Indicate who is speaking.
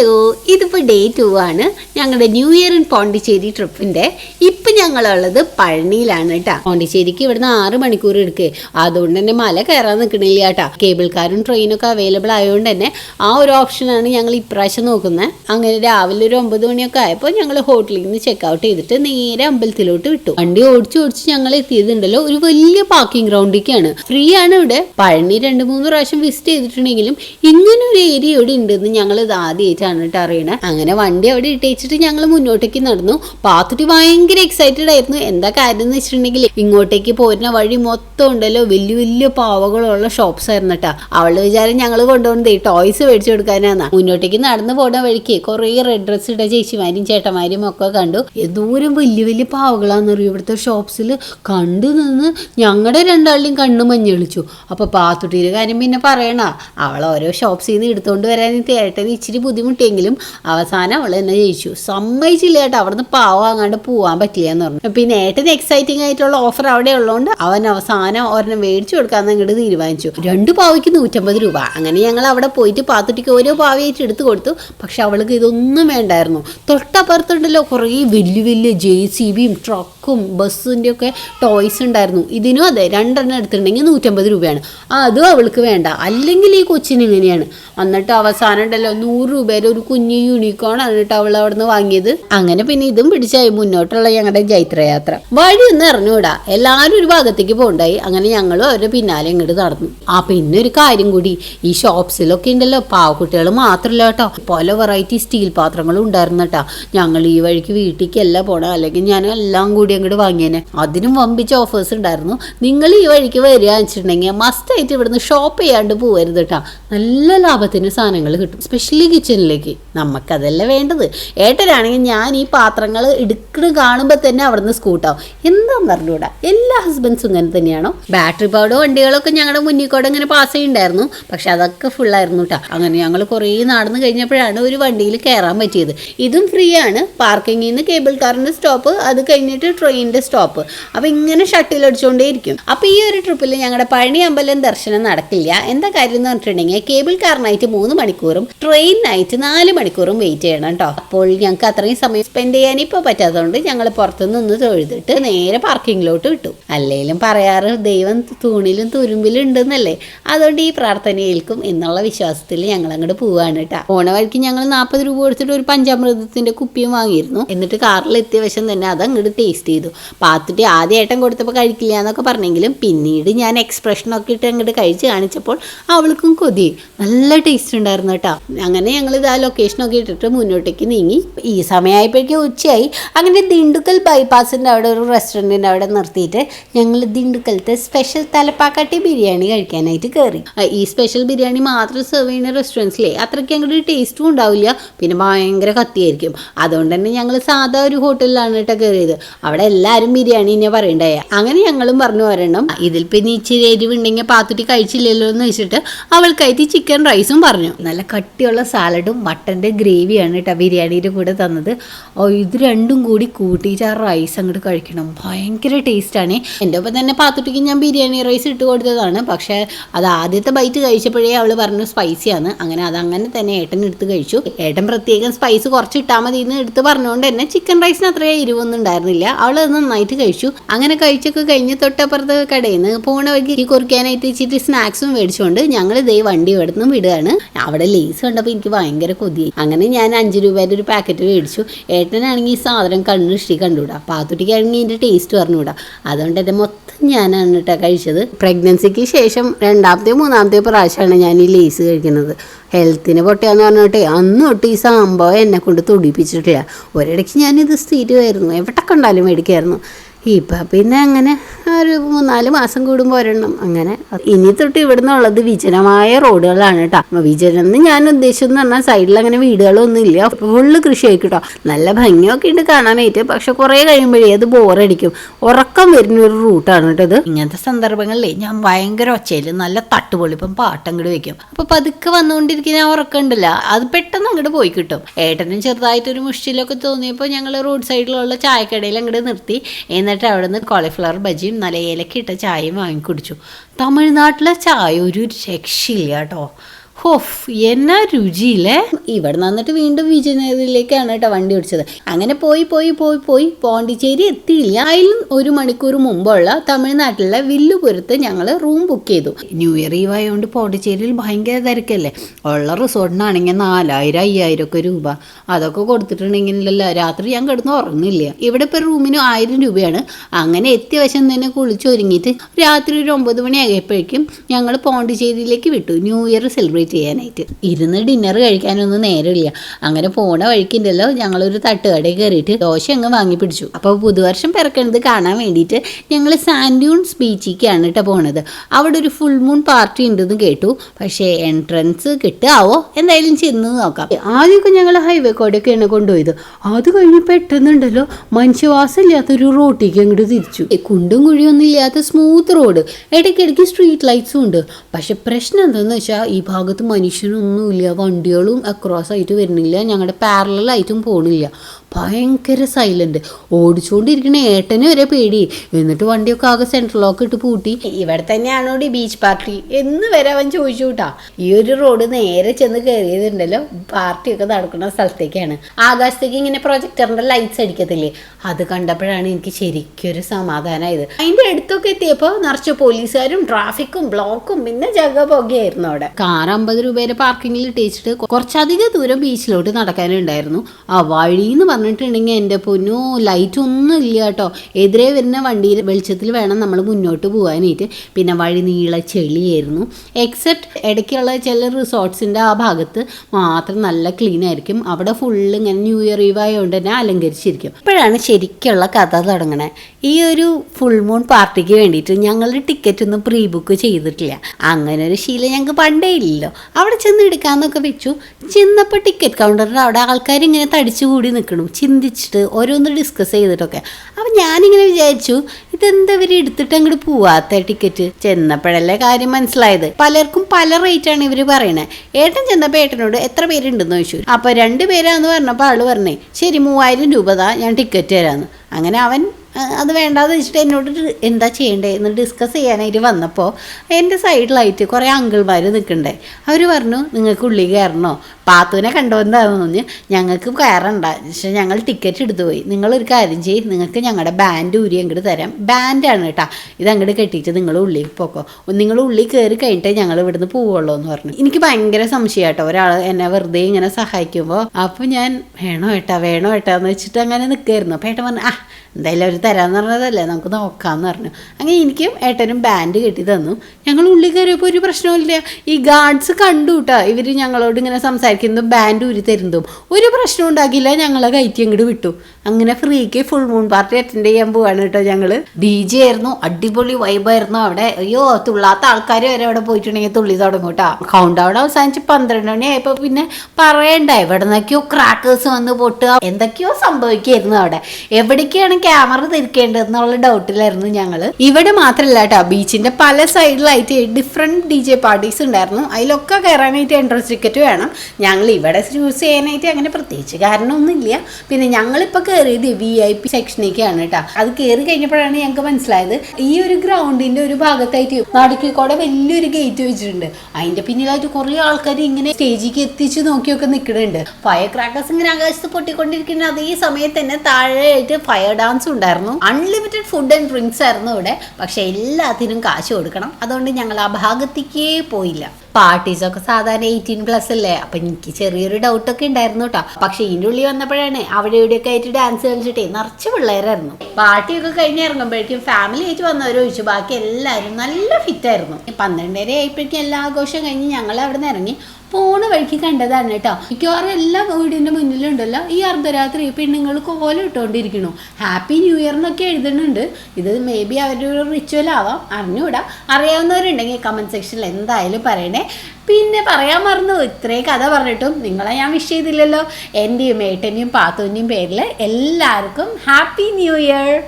Speaker 1: Hello ഇതിപ്പോൾ day two ആണ്. ഞങ്ങളുടെ ന്യൂ ഇയർ ഇൻ പോണ്ടിച്ചേരി ട്രിപ്പിന്റെ ഇപ്പം ഞങ്ങളുള്ളത് പഴനിയിലാണ് കേട്ടോ പോണ്ടിച്ചേരിക്ക് ഇവിടുന്ന് ആറ് മണിക്കൂർ എടുക്കുക അതുകൊണ്ട് തന്നെ മല കയറാൻ നിൽക്കണില്ല കേട്ടോ കേബിൾ കാറും ട്രെയിനൊക്കെ അവൈലബിൾ ആയതുകൊണ്ട് തന്നെ ആ ഒരു ഓപ്ഷനാണ് ഞങ്ങൾ ഇപ്രാവശ്യം നോക്കുന്നത് അങ്ങനെ രാവിലെ ഒരു ഒമ്പത് മണിയൊക്കെ ആയപ്പോൾ ഞങ്ങൾ ഹോട്ടലിൽ നിന്ന് ചെക്ക് ഔട്ട് ചെയ്തിട്ട് നേരെ അമ്പലത്തിലോട്ട് വിട്ടു. വണ്ടി ഓടിച്ച് ഓടിച്ച് ഞങ്ങൾ എത്തിയതുണ്ടല്ലോ ഒരു വലിയ പാർക്കിംഗ് ഗ്രൗണ്ടിലേക്കാണ് ഫ്രീ ആണ് ഇവിടെ. പഴനി രണ്ട് മൂന്ന് പ്രാവശ്യം വിസിറ്റ് ചെയ്തിട്ടുണ്ടെങ്കിലും ഇങ്ങനെ ഒരു ഏരിയ ഇവിടെ ഉണ്ടെന്ന് ഞങ്ങൾ ഇത് ആദ്യമായിട്ടാണ് കേട്ടോ അറിയണേ. അങ്ങനെ വണ്ടി അവിടെ ഇട്ടേച്ചിട്ട് ഞങ്ങൾ മുന്നോട്ടേക്ക് നടന്നു. പാത്തുട്ടി ഭയങ്കര എക്സൈറ്റഡ് ആയിരുന്നു. എന്താ കാര്യം എന്ന് വെച്ചിട്ടുണ്ടെങ്കിൽ ഇങ്ങോട്ടേക്ക് പോരുന്ന വഴി മൊത്തം ഉണ്ടല്ലോ. വലിയ വലിയ പാവകളുള്ള ഷോപ്സ് ആയിരുന്നു കേട്ടോ അവളുടെ വിചാരം ഞങ്ങൾ കൊണ്ടുപോകുന്നത് ടോയ്സ് മേടിച്ചു കൊടുക്കാനാണ് മുന്നോട്ടേക്ക് നടന്നു പോകുന്ന വഴിക്ക് കുറേ റെഡ് ഡ്രസ് ഇട്ട ചേച്ചിമാരും ചേട്ടന്മാരും ഒക്കെ കണ്ടു. എന്തോരം വലിയ വലിയ പാവകളാന്ന് അറിയും ഇവിടുത്തെ ഷോപ്സിൽ കണ്ടു നിന്ന് ഞങ്ങളുടെ രണ്ടാളുടെയും കണ്ണു മഞ്ഞളിച്ചു അപ്പൊ പാത്തുട്ടിയുടെ കാര്യം പിന്നെ പറയണ. അവൾ ഓരോ ഷോപ്സിൽ നിന്ന് എടുത്തുകൊണ്ട് വരാൻ ഏട്ടന് ഇച്ചിരി ബുദ്ധിമുട്ടിയെങ്കിലും അവസാനം അവൾ തന്നെ ജയിച്ചു. സമ്മതിച്ചില്ല ഏട്ടാ അവിടുന്ന് പാവാങ്ങാണ്ട് പോവാൻ പറ്റില്ല എന്ന് പറഞ്ഞു. പിന്നെ ഏട്ടന് എക്സൈറ്റിംഗ് ആയിട്ടുള്ള ഓഫർ അവിടെ ഉള്ളതുകൊണ്ട് അവൻ അവസാനം ഒരെണ്ണം മേടിച്ചു കൊടുക്കാൻ അങ്ങോട്ട് തീരുമാനിച്ചു. രണ്ട് പാവയ്ക്ക് നൂറ്റമ്പത് രൂപ. അങ്ങനെ ഞങ്ങൾ അവിടെ പോയിട്ട് പാത്തുട്ടിക്ക് ഓരോ പാവയായിട്ട് എടുത്തു കൊടുത്തു. പക്ഷെ അവൾക്ക് ഇതൊന്നും വേണ്ടായിരുന്നു. തൊട്ടപ്പുറത്തുണ്ടല്ലോ കുറേ വലിയ വലിയ ജെ സി ബിയും ട്രക്കും ബസ്സിന്റെ ഒക്കെ ടോയ്സ് ഉണ്ടായിരുന്നു. ഇതിനും അതെ രണ്ടെണ്ണം എടുത്തിട്ടുണ്ടെങ്കിൽ നൂറ്റമ്പത് രൂപയാണ്. അതും അവൾക്ക് വേണ്ട. അല്ലെങ്കിൽ ഈ കൊച്ചിന് ഇങ്ങനെയാണ്. എന്നിട്ട് അവസാനം ഉണ്ടല്ലോ നൂറ് രൂപയുടെ ഒരു കുഞ്ഞു യൂണിക്കോൺ കേട്ടോ അവൾ അവിടെ നിന്ന് വാങ്ങിയത്. അങ്ങനെ പിന്നെ ഇതും പിടിച്ചായി. മുന്നോട്ടുള്ള ഞങ്ങളുടെ ജൈത്രയാത്ര. വഴി ഒന്ന് ഇറങ്ങൂടാ. എല്ലാവരും ഒരു ഭാഗത്തേക്ക് പോകണ്ടായി. അങ്ങനെ ഞങ്ങളും അവരുടെ പിന്നാലെ ഇങ്ങോട്ട് നടന്നു. ആ പിന്നെ ഒരു കാര്യം കൂടി. ഈ ഷോപ്സിലൊക്കെ ഉണ്ടല്ലോ പാവക്കുട്ടികൾ മാത്രമല്ല കേട്ടോ. പല വെറൈറ്റി സ്റ്റീൽ പാത്രങ്ങളും ഉണ്ടായിരുന്നു കേട്ടോ. ഞങ്ങൾ ഈ വഴിക്ക് വീട്ടിലേക്കല്ല പോണം. അല്ലെങ്കിൽ ഞാൻ എല്ലാം കൂടി അങ്ങോട്ട് വാങ്ങിയേനെ. അതിനും വമ്പിച്ച ഓഫേഴ്സ് ഉണ്ടായിരുന്നു. നിങ്ങൾ ഈ വഴിക്ക് വരിക വെച്ചിട്ടുണ്ടെങ്കിൽ മസ്റ്റായിട്ട് ഇവിടുന്ന് ഷോപ്പ് ചെയ്യാണ്ട് പോകരുത് കേട്ടോ. നല്ല ലാഭത്തിന് സാധനങ്ങൾ കിട്ടും സ്പെഷ്യലി കിച്ചണിലേക്ക് നമുക്കതല്ല വേണ്ടത്. ഏട്ടനാണെങ്കിൽ ഞാൻ ഈ പാത്രങ്ങൾ എടുക്കണ കാണുമ്പോൾ തന്നെ അവിടുന്ന് സ്കൂട്ടാവും എന്താന്ന് പറഞ്ഞുകൂടാ? എല്ലാ ഹസ്ബൻഡ്സും ഇങ്ങനെ തന്നെയാണോ? ബാറ്ററി പൗഡർ വണ്ടികളൊക്കെ ഞങ്ങളുടെ മുന്നിൽ കൂടെ ഇങ്ങനെ പാസ് ചെയ്യുന്നുണ്ടായിരുന്നു പക്ഷെ അതൊക്കെ ഫുള്ളായിരുന്നു കേട്ടോ. അങ്ങനെ ഞങ്ങൾ കുറേ നടന്നു കഴിഞ്ഞപ്പോഴാണ് ഒരു വണ്ടിയിൽ കയറാൻ പറ്റിയത്. ഇതും ഫ്രീ ആണ്. പാർക്കിങ്ങിൽ നിന്ന് കേബിൾ കാറിന്റെ സ്റ്റോപ്പ് അത് കഴിഞ്ഞിട്ട് ട്രെയിനിന്റെ സ്റ്റോപ്പ് അപ്പോൾ ഇങ്ങനെ ഷട്ടിൽ അടിച്ചുകൊണ്ടേയിരിക്കും അപ്പോൾ ഈ ഒരു ട്രിപ്പിൽ ഞങ്ങളുടെ പഴനി അമ്പലം ദർശനം നടക്കില്ല. എന്താ കാര്യം എന്ന് പറഞ്ഞിട്ടുണ്ടെങ്കിൽ കേബിൾ കാറിനായിട്ട് മൂന്ന് മണിക്കൂറും ട്രെയിൻ ട്രെയിനിനായിട്ട് നാല് മണിക്കൂറും വെയിറ്റ് ചെയ്യണം കേട്ടോ അപ്പോൾ ഞങ്ങൾക്ക് അത്രയും സമയം സ്പെൻഡ് ചെയ്യാൻ ഇപ്പോൾ പറ്റാത്തതുകൊണ്ട് ഞങ്ങൾ പുറത്തുനിന്ന് തൊഴുതിട്ട് നേരെ പാർക്കിങ്ങിലോട്ട് വിട്ടു. അല്ലെങ്കിലും പറയാറ് ദൈവം തൂണിലും തുരുമ്പിലും ഉണ്ടെന്നല്ലേ? അതുകൊണ്ട് ഈ പ്രാർത്ഥനയിൽക്കും എന്നുള്ള വിശ്വാസത്തിൽ ഞങ്ങൾ അങ്ങോട്ട് പോവാണ് കേട്ടോ പോണ വഴിക്ക് ഞങ്ങൾ നാൽപ്പത് രൂപ കൊടുത്തിട്ട് ഒരു പഞ്ചാമൃതത്തിന്റെ കുപ്പിയും വാങ്ങിയിരുന്നു. എന്നിട്ട് കാറിൽ എത്തിയ വശം തന്നെ അത് അങ്ങോട്ട് ടേസ്റ്റ് ചെയ്തു. പാത്തുട്ടി ആദ്യം ഏട്ടൻ കൊടുത്തപ്പോൾ കഴിക്കില്ല എന്നൊക്കെ പറഞ്ഞെങ്കിലും പിന്നീട് ഞാൻ എക്സ്പ്രഷനൊക്കെ ഇട്ട് അങ്ങോട്ട് കഴിച്ച് കാണിച്ചപ്പോൾ അവൾക്കും കൊതി. നല്ല ടേസ്റ്റ് ഉണ്ടായിരുന്നു കേട്ടോ. അങ്ങനെ ഞങ്ങൾ ഇത് ആ ലൊക്കേഷനൊക്കെ ഇട്ടിട്ട് മുന്നോട്ടേക്ക് നീങ്ങി. ഈ സമയമായപ്പോഴേക്കും ഉച്ചയായി. അങ്ങനെ ദിണ്ടുക്കൽ ബൈപ്പാസിന്റെ അവിടെ ഒരു റെസ്റ്റോറന്റിന്റെ അവിടെ നിർത്തിയിട്ട് ഞങ്ങൾ ദിണ്ടുക്കലത്തെ സ്പെഷ്യൽ തലപ്പാക്കാട്ടി ബിരിയാണി കഴിക്കാനായിട്ട് കയറി ഈ സ്പെഷ്യൽ ബിരിയാണി മാത്രം സെർവ് ചെയ്യുന്ന റെസ്റ്റോറന്റ്സിലേ അത്രയ്ക്ക് അങ്ങോട്ട് ടേസ്റ്റും ഉണ്ടാവില്ല. പിന്നെ ഭയങ്കര കത്തിയായിരിക്കും. അതുകൊണ്ട് തന്നെ ഞങ്ങൾ സാധാ ഒരു ഹോട്ടലിലാണ് കേട്ടോ കയറിയത് അവിടെ എല്ലാവരും ബിരിയാണി തന്നെ പറയണ്ടായ അങ്ങനെ ഞങ്ങളും പറഞ്ഞു ഒരെണ്ണം. ഇതിൽ പിന്നെ ഇച്ചിരി എരിവുണ്ടെങ്കിൽ പാത്തുട്ടി കഴിച്ചില്ലല്ലോ എന്ന് വെച്ചിട്ട് അവൾക്കായിട്ട് ചിക്കൻ റൈസും പറഞ്ഞു. നല്ല കട്ടിയുള്ള സാലഡും മട്ടന്റെ ഗ്രേവിയാണ് കേട്ടോ ബിരിയാണിയുടെ കൂടെ തന്നത്. ഓ ഇത് രണ്ടും കൂടി കൂട്ടിയിട്ട് ആ റൈസ് അങ്ങോട്ട് കഴിക്കണം. ഭയങ്കര ടേസ്റ്റാണ് എന്റെ ഒപ്പം തന്നെ പാത്തുട്ടിക്ക് ഞാൻ ബിരിയാണി റൈസ് ഇട്ട് കൊടുത്തതാണ്. പക്ഷേ അത് ആദ്യത്തെ ബൈറ്റ് കഴിച്ചപ്പോഴേ അവൾ പറഞ്ഞു സ്പൈസിയാണ് അങ്ങനെ അത് അങ്ങനെ തന്നെ ഏട്ടൻ എടുത്ത് കഴിച്ചു. ഏട്ടൻ പ്രത്യേകം സ്പൈസ് കുറച്ച് ഇട്ടാൽ മതി എന്ന് എടുത്ത് പറഞ്ഞുകൊണ്ട് തന്നെ ചിക്കൻ റൈസിന് അത്ര എരിവൊന്നും ഉണ്ടായിരുന്നില്ല. അവൾ അത് നന്നായിട്ട് കഴിച്ചു. അങ്ങനെ കഴിച്ചൊക്കെ കഴിഞ്ഞ് തൊട്ടപ്പുറത്ത് കടയിൽ നിന്ന് പോണ വഴിക്ക് കുറിക്കാനായിട്ട് ഇച്ചിരി സ്നാക്സും മേടിച്ചുകൊണ്ട് ഞങ്ങൾ ഇതേ വണ്ടി ഇവിടെ നിന്ന് വിടുകയാണ്. അവിടെ ലേസ് കണ്ടപ്പോൾ എനിക്ക് ഭയങ്കര കൊതിയായി അങ്ങനെ ഞാൻ അഞ്ച് രൂപയുടെ ഒരു പാക്കറ്റ് മേടിച്ചു. ഏട്ടനാണെങ്കിൽ ഈ സാധനം കണ്ണു ഇഷ്ടി കണ്ടുകൂടാ. പാത്തുട്ടിക്കാണെങ്കിൽ ഇതിന്റെ ടേസ്റ്റ് പറഞ്ഞുകൂടാ. അതുകൊണ്ട് എന്റെ മൊത്തം ഞാനാണ് കേട്ടോ കഴിച്ചത്. പ്രഗ്നൻസിക്ക് ശേഷം രണ്ടാമത്തെയോ മൂന്നാമത്തെയോ പ്രാവശ്യമാണ് ഞാൻ ഈ ലേസ് കഴിക്കുന്നത്. ഹെൽത്തിനെ പൊട്ടിയാന്ന് പറഞ്ഞിട്ട് അന്ന് തൊട്ട് ഈ സംഭവം എന്നെ കൊണ്ട് തുടിപ്പിച്ചിട്ടില്ല. ഒരിടയ്ക്ക് ഞാനിത് സ്ഥിരമായിരുന്നു. എവിടെ കണ്ടാലും മേടിക്കായിരുന്നു ഇപ്പം പിന്നെ അങ്ങനെ ഒരു മൂന്നാൽ മാസം കൂടുമ്പോൾ ഒരെണ്ണം. അങ്ങനെ ഇനി തൊട്ട് ഇവിടുന്ന് ഉള്ളത് വിജനമായ റോഡുകളാണ് കേട്ടോ വിജനം എന്ന് ഞാൻ ഉദ്ദേശിച്ചെന്ന് പറഞ്ഞാൽ സൈഡിൽ അങ്ങനെ വീടുകളൊന്നും ഇല്ല. ഫുള്ള് കൃഷിയായി കേട്ടോ നല്ല ഭംഗിയൊക്കെ ഉണ്ട് കാണാനായിട്ട് പക്ഷെ കുറേ കഴിയുമ്പോഴേ അത് ബോറടിക്കും. ഉറക്കം വരുന്ന ഒരു റൂട്ടാണ് കേട്ടോ ഇത്. ഇങ്ങനത്തെ സന്ദർഭങ്ങളിലേ ഞാൻ ഭയങ്കര ഒച്ചയിൽ നല്ല തട്ടുപൊളിപ്പം കൂടി വെക്കും. അപ്പൊ പതുക്കെ വന്നുകൊണ്ടിരിക്കുന്ന ഞാൻ ഉറക്കം ഉണ്ടല്ലോ അത് പെട്ടെന്ന് അങ്ങോട്ട് പോയി കിട്ടും. ഏട്ടനും ചെറുതായിട്ടൊരു മുഷ്ടിലൊക്കെ തോന്നിയപ്പോൾ ഞങ്ങൾ റോഡ് സൈഡിലുള്ള ചായക്കടയിൽ അങ്ങോട്ട് നിർത്തി. എന്നിട്ട് അവിടുന്ന് കോളിഫ്ലവർ ബജിയും നല്ല ഏലക്കിട്ട ചായയും വാങ്ങിക്കുടിച്ചു തമിഴ്നാട്ടിലെ ചായ ഒരു രക്ഷയില്ല കേട്ടോ. ഹോഫ് എന്നാ രുചിയില്ലേ ഇവിടെ നിന്നിട്ട് വീണ്ടും വിജയനഗരത്തിലേക്കാണ് കേട്ടോ വണ്ടി ഓടിച്ചത്. അങ്ങനെ പോയി പോയി പോയി പോയി പോണ്ടിച്ചേരി എത്തിയില്ല. അതിലും ഒരു മണിക്കൂർ മുമ്പുള്ള തമിഴ്നാട്ടിലെ വില്ലുപുരത്ത് ഞങ്ങൾ റൂം ബുക്ക് ചെയ്തു. ന്യൂ ഇയർ ഈവ് ആയതുകൊണ്ട് പോണ്ടിച്ചേരിയിൽ ഭയങ്കര തിരക്കല്ലേ? ഉള്ള റിസോർട്ടിനാണെങ്കിൽ നാലായിരം അയ്യായിരം ഒക്കെ രൂപ. അതൊക്കെ കൊടുത്തിട്ടുണ്ടെങ്കിലല്ല രാത്രി ഞാൻ കിടന്ന് ഉറങ്ങില്ല ഇവിടെ ഇപ്പോൾ റൂമിന് ആയിരം രൂപയാണ്. അങ്ങനെ എത്തിയ വശം തന്നെ കുളിച്ചൊരുങ്ങിയിട്ട് രാത്രി ഒരു ഒമ്പത് മണി ആയപ്പോഴേക്കും ഞങ്ങൾ പോണ്ടിച്ചേരിയിലേക്ക് വിട്ടു. ന്യൂ ഇയർ സെലിബ്രേറ്റ് ചെയ്യാനായിട്ട്. ഇരുന്ന് ഡിന്നർ കഴിക്കാനൊന്നും നേരമില്ല. അങ്ങനെ പോണ വഴിക്കുണ്ടല്ലോ ഞങ്ങളൊരു തട്ടുകടയിൽ കയറിയിട്ട് ദോശ അങ്ങ് വാങ്ങി പിടിച്ചു. അപ്പോൾ പുതുവർഷം പിറക്കണത് കാണാൻ വേണ്ടിയിട്ട് ഞങ്ങൾ സാൻഡ്യൂൺസ് ബീച്ചിലേക്കാണ് കേട്ടോ പോണത്. അവിടെ ഒരു ഫുൾ മൂൺ പാർട്ടി ഉണ്ടെന്ന് കേട്ടു. പക്ഷേ എൻട്രൻസ് കിട്ടാവോ? എന്തായാലും ചെന്ന് നോക്കാം. ആദ്യമൊക്കെ ഞങ്ങൾ ഹൈവേ കൂടെയൊക്കെയാണ് കൊണ്ടുപോയത്. അത് കഴിഞ്ഞ് പെട്ടെന്നുണ്ടല്ലോ മനുഷ്യവാസം ഇല്ലാത്തൊരു റോട്ടിലേക്ക് അങ്ങോട്ട് തിരിച്ചു. കുണ്ടും കുഴിയൊന്നും ഇല്ലാത്ത സ്മൂത്ത് റോഡ് ഇടയ്ക്കിടയ്ക്ക് സ്ട്രീറ്റ് ലൈറ്റ്സും ഉണ്ട്. പക്ഷെ പ്രശ്നം എന്താണെന്ന് വെച്ചാൽ ഈ ഭാഗത്ത് മനുഷ്യനൊന്നുമില്ല വണ്ടികളും അക്രോസ് ആയിട്ട് വരുന്നില്ല ഞങ്ങളുടെ പാരലായിട്ടും പോണില്ല. ഭയങ്കര സൈലന്റ് ഓടിച്ചുകൊണ്ടിരിക്കണ ഏട്ടനെ വരെ പേടി. എന്നിട്ട് വണ്ടിയൊക്കെ ആകെ സെൻട്രൽ ലോക്ക് ഇട്ട് പൂട്ടി. ഇവിടെ തന്നെയാണോ ഈ ബീച്ച് പാർട്ടി എന്ന് വരെ അവൻ ചോദിച്ചു കൂട്ടാ ഈ ഒരു റോഡ് നേരെ ചെന്ന് കയറിയതുണ്ടല്ലോ പാർട്ടിയൊക്കെ നടക്കുന്ന സ്ഥലത്തേക്കാണ്. ആകാശത്തേക്ക് ഇങ്ങനെ പ്രൊജക്ടറിന്റെ ലൈറ്റ്സ് അടിക്കത്തില്ലേ? അത് കണ്ടപ്പോഴാണ് എനിക്ക് ശരിക്കൊരു സമാധാനമായത് അതിന്റെ അടുത്തൊക്കെ എത്തിയപ്പോൾ നിറച്ച് പോലീസുകാരും ട്രാഫിക്കും ബ്ലോക്കും പിന്നെ ജഗ ജഗബോഗയായിരുന്നു അവിടെ. കാർ അമ്പത് രൂപയുടെ പാർക്കിങ്ങിൽ ഇട്ടേച്ചിട്ട് കുറച്ചധികം ദൂരം ബീച്ചിലോട്ട് നടക്കാനുണ്ടായിരുന്നു. ആ വഴിയിൽ എന്ന് പറഞ്ഞിട്ടുണ്ടെങ്കിൽ എന്റെ പൊന്നു ലൈറ്റ് ഒന്നും ഇല്ല കേട്ടോ. എതിരെ വരുന്ന വണ്ടിയിൽ വെളിച്ചത്തിൽ വേണം നമ്മൾ മുന്നോട്ട് പോകാനായിട്ട്. പിന്നെ വഴി നീള ചെളിയായിരുന്നു. എക്സെപ്റ്റ് ഇടയ്ക്കുള്ള ചില റിസോർട്ട്സിന്റെ ആ ഭാഗത്ത് മാത്രം നല്ല ക്ലീൻ ആയിരിക്കും. അവിടെ ഫുള്ള് ഇങ്ങനെ ന്യൂ ഇയർ ഈവ് ആയതുകൊണ്ട് തന്നെ അലങ്കരിച്ചിരിക്കും. ഇപ്പോഴാണ് ശരിക്കുള്ള കഥ തുടങ്ങണേ. ഈ ഒരു ഫുൾ മൂൺ പാർട്ടിക്ക് വേണ്ടിയിട്ട് ഞങ്ങൾ ടിക്കറ്റ് ഒന്നും പ്രീ ബുക്ക് ചെയ്തിട്ടില്ല. അങ്ങനെ ഒരു ശീലം ഞങ്ങൾക്ക് പണ്ടേ ഇല്ലല്ലോ. അവിടെ ചെന്ന് എടുക്കാമെന്നൊക്കെ വെച്ചു. ചെന്നപ്പോൾ ടിക്കറ്റ് കൗണ്ടറിൽ അവിടെ ആൾക്കാർ ഇങ്ങനെ തടിച്ചു കൂടി നിൽക്കണം ചിന്തിച്ചിട്ട് ഓരോന്ന് ഡിസ്കസ് ചെയ്തിട്ടൊക്കെ. അപ്പം ഞാനിങ്ങനെ വിചാരിച്ചു ഇതെന്താ ഇവർ എടുത്തിട്ട് അങ്ങോട്ട് പോവാത്ത ടിക്കറ്റ് ചെന്നപ്പോഴല്ലേ കാര്യം മനസ്സിലായത്. പലർക്കും പല റേറ്റാണ് ഇവർ പറയണേ. ഏട്ടൻ ചെന്നപ്പോൾ ഏട്ടനോട് എത്ര പേരുണ്ടെന്ന് ചോദിച്ചു. അപ്പോൾ രണ്ട് പേരാന്ന് പറഞ്ഞപ്പോൾ ആൾ പറഞ്ഞേ ശരി മൂവായിരം രൂപ താ ഞാൻ ടിക്കറ്റ് തരാമെന്ന് അങ്ങനെ അവൻ അത് വേണ്ടാന്ന് വെച്ചിട്ട് എന്നോട് എന്താ ചെയ്യണ്ടേ? എന്ന് ഡിസ്കസ് ചെയ്യാനായിട്ട് വന്നപ്പോൾ എന്റെ സൈഡിലായിട്ട് കുറേ അങ്കിൾമാർ നിൽക്കണ്ടേ അവർ പറഞ്ഞു നിങ്ങൾക്ക് ഉള്ളി കയറണോ? പാത്തുവിനെ കണ്ടുവന്നാന്ന് ഞങ്ങൾക്ക് കയറണ്ട. പക്ഷെ ഞങ്ങൾ ടിക്കറ്റ് എടുത്തു പോയി. നിങ്ങളൊരു കാര്യം ചെയ്യും. നിങ്ങൾക്ക് ഞങ്ങളുടെ ബാൻഡ് ഊരി അങ്ങോട്ട് തരാം. ബാൻഡാണ് കേട്ടോ ഇത് അങ്ങോട്ട് കെട്ടിയിട്ട് നിങ്ങൾ ഉള്ളിൽ പോക്കോ. നിങ്ങൾ ഉള്ളിൽ കയറി കഴിഞ്ഞിട്ടേ ഞങ്ങൾ ഇവിടുന്ന് പോവുള്ളൂ എന്ന് പറഞ്ഞു. എനിക്ക് ഭയങ്കര സംശയം കേട്ടോ ഒരാൾ എന്നെ വെറുതെ ഇങ്ങനെ സഹായിക്കുമ്പോൾ അപ്പോൾ ഞാൻ വേണോ ഏട്ടാ? വേണോ ഏട്ടാ? എന്ന് വെച്ചിട്ട് അങ്ങനെ നിൽക്കായിരുന്നു അപ്പോൾ ഏട്ടൻ പറഞ്ഞു ആ എന്തായാലും അവർ തരാമെന്ന് പറഞ്ഞതല്ലേ? നമുക്ക് നോക്കാമെന്ന് പറഞ്ഞു. അങ്ങനെ എനിക്കും ഏട്ടനും ബാൻഡ് കെട്ടി തന്നു. ഞങ്ങൾ ഉള്ളിൽ കയറിയപ്പോൾ ഒരു പ്രശ്നമില്ല ഈ ഗാർഡ്സ് കണ്ടു കേട്ടോ ഇവർ ഞങ്ങളോട് ഇങ്ങനെ സംസാരിക്കുന്നതും ബാൻഡ് ഊരി തരുന്നതും. ഒരു പ്രശ്നം ഉണ്ടാക്കിയില്ല. ഞങ്ങളെ കയറ്റി അങ്ങോട്ട് വിട്ടു. അങ്ങനെ freak full moon party attend ചെയ്യാൻ പോവാണ് കേട്ടോ ഞങ്ങൾ ഡി ജെ ആയിരുന്നു. അടിപൊളി വൈബായിരുന്നു അവിടെ. അയ്യോ തുള്ളാത്ത ആൾക്കാർ വരെ അവിടെ പോയിട്ടുണ്ടെങ്കിൽ തുള്ളി തുടങ്ങും കേട്ടോ കൗണ്ട് ഡൗൺ അവസാനിച്ച് പന്ത്രണ്ട് മണി ആയപ്പോൾ പിന്നെ പറയണ്ട. എവിടെ നിന്നൊക്കെയോ ക്രാക്കേഴ്സ് വന്ന് പൊട്ടുക. എന്തൊക്കെയോ സംഭവിക്കായിരുന്നു അവിടെ. എവിടേക്കാണ് ക്യാമറ തിരിക്കേണ്ടതെന്നുള്ള ഡൗട്ടിലായിരുന്നു ഞങ്ങൾ ഇവിടെ മാത്രമല്ല കേട്ടോ ബീച്ചിന്റെ പല സൈഡിലായിട്ട് ഡിഫറെന്റ് ഡി ജെ പാർട്ടീസ് ഉണ്ടായിരുന്നു. അതിലൊക്കെ കയറാനായിട്ട് എൻട്രൻസ് ടിക്കറ്റ് വേണം. ഞങ്ങൾ ഇവിടെ ചൂസ് ചെയ്യാനായിട്ട് അങ്ങനെ പ്രത്യേകിച്ച് കാരണമൊന്നുമില്ല. പിന്നെ ഞങ്ങളിപ്പോൾ കയറിയത് വി ഐ പി സെക്ഷനിലേക്കാണ് കേട്ടോ അത് കയറി കഴിഞ്ഞപ്പോഴാണ് ഞങ്ങൾക്ക് മനസ്സിലായത്. ഈ ഒരു ഗ്രൗണ്ടിന്റെ ഒരു ഭാഗത്തായിട്ട് നടുക്കിൽ കൂടെ വലിയൊരു ഗേറ്റ് വെച്ചിട്ടുണ്ട്. അതിന്റെ പിന്നിലായിട്ട് കുറേ ആൾക്കാർ ഇങ്ങനെ സ്റ്റേജിക്ക് എത്തിച്ച് നോക്കിയൊക്കെ നിൽക്കുന്നുണ്ട്. ഫയർ ക്രാക്കേഴ്സ് ഇങ്ങനെ ആകാശത്ത് പൊട്ടിക്കൊണ്ടിരിക്കുന്ന അതേ സമയത്ത് തന്നെ താഴെയായിട്ട് ഫയർ ഡാൻസ് ഉണ്ടായിരുന്നു. അൺലിമിറ്റഡ് ഫുഡ് ആൻഡ് ഡ്രിങ്ക്സ് ആയിരുന്നു ഇവിടെ. പക്ഷെ എല്ലാത്തിനും കാശ് കൊടുക്കണം. അതുകൊണ്ട് ഞങ്ങൾ ആ ഭാഗത്തേക്കേ പോയില്ല. പാർട്ടീസ് ഒക്കെ സാധാരണ എയ്റ്റീൻ പ്ലസ് അല്ലേ? അപ്പൊ എനിക്ക് ചെറിയൊരു ഡൗട്ട് ഒക്കെ ഉണ്ടായിരുന്നു കേട്ടോ പക്ഷെ ഇതിന്റെ ഉള്ളിൽ വന്നപ്പോഴാണ് അവിടെ ഇവിടെയൊക്കെ ആയിട്ട് ഡാൻസ് കളിച്ചിട്ടേ നിറച്ച് പിള്ളേരായിരുന്നു. പാർട്ടിയൊക്കെ കഴിഞ്ഞ് ഇറങ്ങുമ്പോഴേക്കും ഫാമിലി ആയിട്ട് വന്നവർ ഒഴിച്ചു. ബാക്കി എല്ലാവരും നല്ല ഫിറ്റ് ആയിരുന്നു. പന്ത്രണ്ടര ആയപ്പോഴേക്കും എല്ലാ ആഘോഷം കഴിഞ്ഞ് ഞങ്ങൾ അവിടെ നിന്ന് ഇറങ്ങി. പോണ വഴിക്ക് കണ്ടതാണ് കേട്ടോ. മിക്കവാറും എല്ലാ വീടിന്റെ മുന്നിലുണ്ടല്ലോ. ഈ അർദ്ധരാത്രി പെണ്ണുങ്ങൾ കോലം ഇട്ടുകൊണ്ടിരിക്കണു ഹാപ്പി ന്യൂ ഇയർ എന്നൊക്കെ എഴുതുന്നുണ്ട്. ഇത് മേ ബി അവരുടെ ഒരു റിച്വൽ ആവാം. അറിഞ്ഞുകൂടാ. അറിയാവുന്നവരുണ്ടെങ്കിൽ കമന്റ് സെക്ഷനിൽ എന്തായാലും പറയണേ. പിന്നെ പറയാൻ മറന്നു. ഇത്രയും കഥ പറഞ്ഞിട്ടും നിങ്ങളെ ഞാൻ വിഷ് ചെയ്തില്ലല്ലോ. എന്റെയും ഏട്ടന്റെയും പാത്തുവിന്റെയും പേരിൽ എല്ലാവർക്കും ഹാപ്പി ന്യൂ ഇയർ